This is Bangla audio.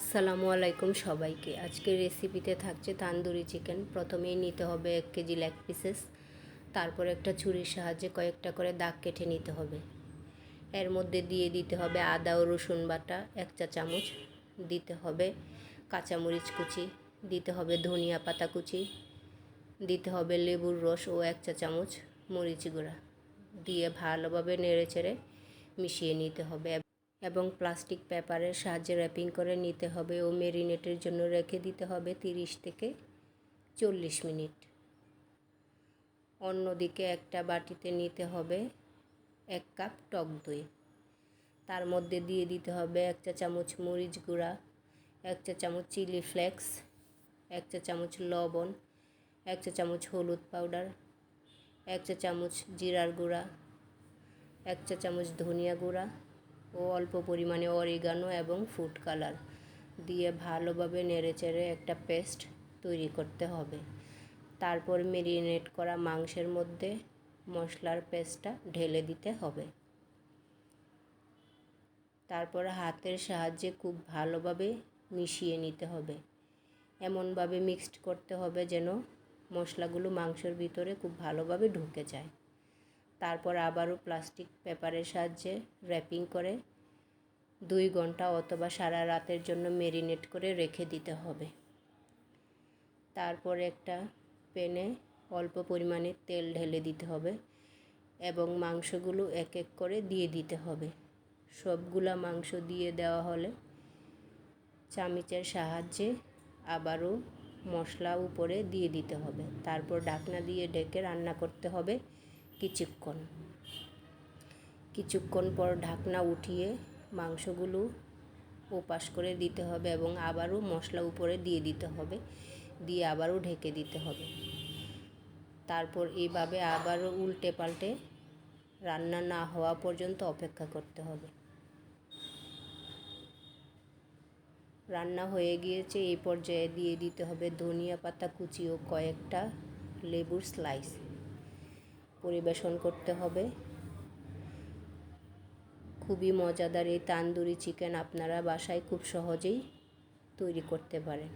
আসসালামু আলাইকুম সবাইকে। আজকের রেসিপিতে থাকছে তান্দুরি চিকেন প্রথমেই নিতে হবে এক কেজি লেগ পিসেস তারপর একটা ছুরির সাহায্যে কয়েকটা করে দাগ কেটে নিতে হবে। এর মধ্যে দিয়ে দিতে হবে আদা ও রসুন বাটা, এক চা চামচ। দিতে হবে কাঁচামরিচ কুচি। দিতে হবে ধনিয়া পাতা কুচি। দিতে হবে লেবুর রস ও এক চা চামচ মরিচ গুঁড়া। দিয়ে ভালোভাবে নেড়ে চেড়ে মিশিয়ে নিতে হবে। এবং প্লাস্টিক পেপারের সাহায্যে র্যাপিং করে নিতে হবে ও মেরিনেটের জন্য রেখে দিতে হবে তিরিশ থেকে চল্লিশ মিনিট। অন্যদিকে একটা বাটিতে নিতে হবে এক কাপ টক দই। তার মধ্যে দিয়ে দিতে হবে এক চা চামচ মরিচ গুঁড়া, এক চা চামচ চিলি ফ্লেক্স, এক চা চামচ লবণ, এক চা চামচ হলুদ পাউডার, এক চা চামচ জিরার গুঁড়া, এক চা চামচ ধনিয়া গুঁড়া ও অল্প পরিমাণে অরিগানো এবং ফুড কালার দিয়ে ভালোভাবে নেড়েচেড়ে একটা পেস্ট তৈরি করতে হবে। তারপর মেরিনেট করা মাংসের মধ্যে মশলার পেস্টটা ঢেলে দিতে হবে। তারপর হাতের সাহায্যে খুব ভালোভাবে মিশিয়ে নিতে হবে। এমনভাবে মিক্সড করতে হবে যেন মশলাগুলো মাংসের ভিতরে খুব ভালোভাবে ঢুকে যায়। তারপর আবারও প্লাস্টিক পেপারের সাহায্যে র্যাপিং করে দুই ঘণ্টা অথবা সারা রাতের জন্য মেরিনেট করে রেখে দিতে হবে। তারপর একটা প্যানে অল্প পরিমাণে তেল ঢেলে দিতে হবে এবং মাংসগুলো এক এক করে দিয়ে দিতে হবে। সবগুলা মাংস দিয়ে দেওয়া হলে চামিচের সাহায্যে আবারও মশলা উপরে দিয়ে দিতে হবে। তারপর ঢাকনা দিয়ে ডেকে রান্না করতে হবে। কিছুক্ষণ। কিছুক্ষণ পর ঢাকনা উঠিয়ে মাংসগুলো ওপাশ করে দিতে হবে এবং আবারও মশলা উপরে দিয়ে দিতে হবে, দিয়ে আবারও ঢেকে দিতে হবে। তারপর এইভাবে আবারও উল্টে পাল্টে রান্না না হওয়া পর্যন্ত অপেক্ষা করতে হবে। রান্না হয়ে গিয়েছে এই পর্যায়ে দিয়ে দিতে হবে ধনিয়া পাতা কুচি ও কয়েকটা লেবুর স্লাইস। পরিবেশন করতে হবে। খুবই মজাদার এই তান্দুরি চিকেন আপনারা বাসায় খুব সহজেই তৈরি করতে পারেন।